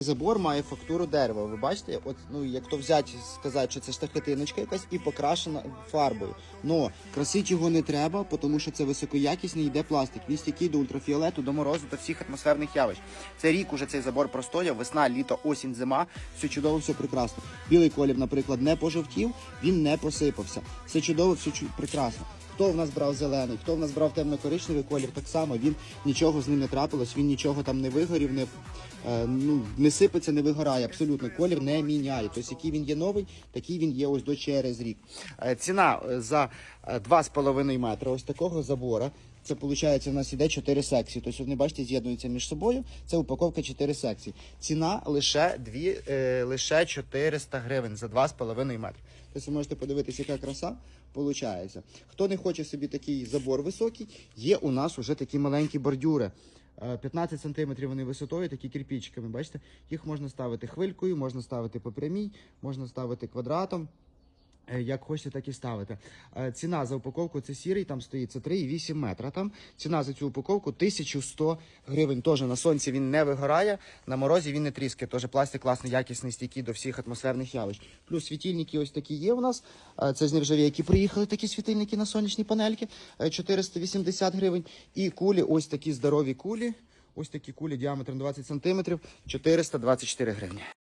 Забор має фактуру дерева. Ви бачите, от ну як то взяти, сказати, що це штахетиночка якась і покрашена фарбою. Но красити його не треба, тому що це високоякісний йде пластик. Він стійкий до ультрафіолету, до морозу, до всіх атмосферних явищ. Це рік уже цей забор простояв, весна, літо, осінь, зима. Все чудово, все прекрасно. Білий колір, наприклад, не пожовтів, він не посипався. Все чудово, все чу- прекрасно. Хто в нас брав зелений, хто в нас брав темно-коричневий колір, так само він нічого з ним не трапилось, він нічого там не вигорів, не, е, ну, не сипеться, не вигорає. Абсолютно колір не міняє. Тобто, який він є новий, такий він є ось до через рік. Е, ціна е, за е, 2,5 метри ось такого забора. Це виходить, у нас іде 4 секції. Тобто, вони бачите, з'єднуються між собою. Це упаковка 4 секції. Ціна лише 2, е, лише 400 гривень за 2,5 метри. Тобто ви можете подивитися, яка краса виходить. Хто не хоче собі такий забор високий, є у нас вже такі маленькі бордюри. Е, 15 сантиметрів вони висотою, такі кирпичиками. Бачите, їх можна ставити хвилькою, можна ставити по прямій, можна ставити квадратом. Е, Як хочете, так і ставити. Е, Ціна за упаковку це сірий, там стоїть це 3,8 метра. Там ціна за цю упаковку 1100 гривень. Теж на сонці він не вигорає, на морозі він не тріскає. Теж пластик класний, якісний, стійкий до всіх атмосферних явищ. Плюс світильники ось такі є у нас. Е, Це з нержавійки приїхали такі світильники на сонячні панельки. е, 480 гривень. І кулі, ось такі здорові кулі. Ось такі кулі діаметром 20 см, 424 гривні.